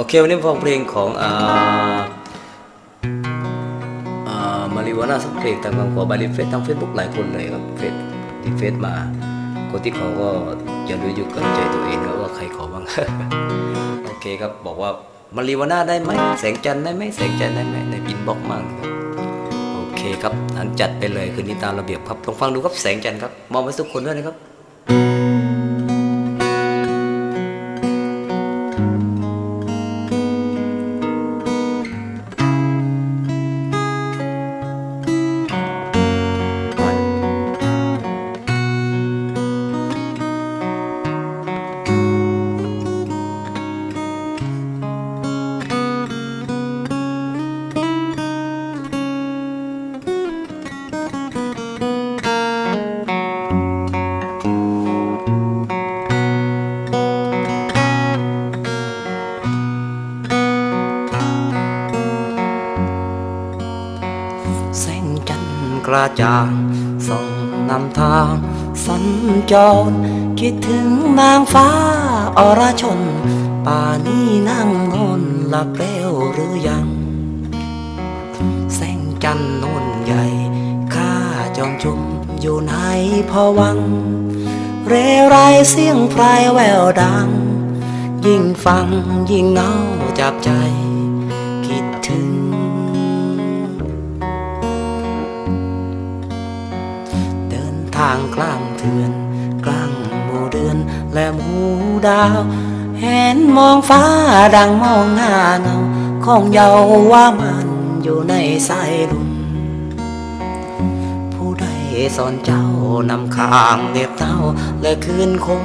โอเค วันนี้ฟังเพลงของอ่ามาริวาน่าสักเพลงทางขอบาลีเฟซทางเฟซบุ๊กหลายคนเลยครับเฟซที่เฟซมาคนที่ขอก็อย่ารู้อยู่กับใจตัวเองนะว่าใครขอบ้างโอเคครับบอกว่ามาริวาน่าได้ไหมแสงจันทร์ได้ไหมแสงจันทร์ได้ไหมในบินบ็อกมากครับโอเคครับอันจัดไปเลยคืนนี้ตามระเบียบครับลองฟังดูครับแสงจันทร์ครับมองไปทุกคนด้วยนะครับ จันทร์กระจ่างส่องนำทางสัญจร คิดถึงนางฟ้าอรชน ป่านี้นั่งนอนหลับแล้วหรือยัง แสงจันทร์นนใหญ่ข้าจอมชุมอยู่ในพวัง เรไรเสียงพรแววดัง ยิ่งฟังยิ่งเงาจับใจ กลางเถือน กลางหมู่เดือน และหมู่ดาว เห็นมองฟ้าดังมองหน้าเงา ของเยาว่ามันอยู่ในสายลมผู้ใดสอนเจ้านำข้างเน็บเต้าและคืนคม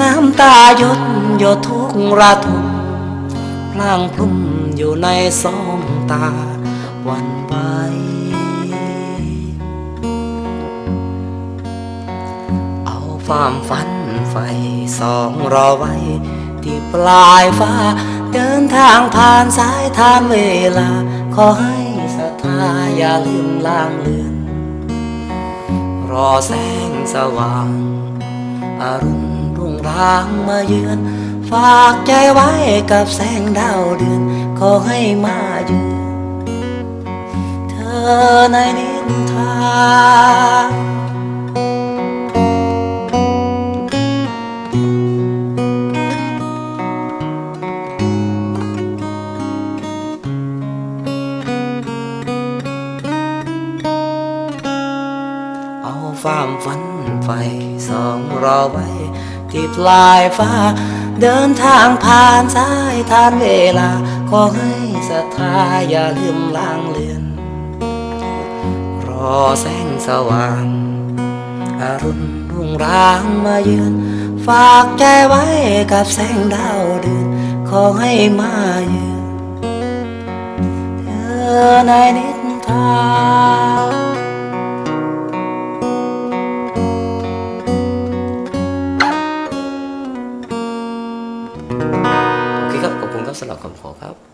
น้ำตาหยดหยดทุกระทมพลางพลุ่มอยู่ในสองตาวัน ความฝันไฟสองรอไว้ ที่ปลายฟ้า เดินทางผ่านสายทานเวลา ขอให้ศรัทธาอย่าลืมล่างเลือน รอแสงสว่าง อรุณรุ่งรางมาเยือน ฝากใจไว้กับแสงดาวเดือน ขอให้มาเยือนเธอในนิทา เอาความฝันไฟสองรอไว้ ที่ปลายฟ้า เดินทางผ่านสายทานเวลา ขอให้ศรัทธาอย่าลืมลางเลือน รอแสงสว่างอรุณรุ่งรางมาเยือน ฝากใจไว้กับแสงดาวเดือน ขอให้มาเยือนเธอในนิทาน ครับสำหรับคำขอครับ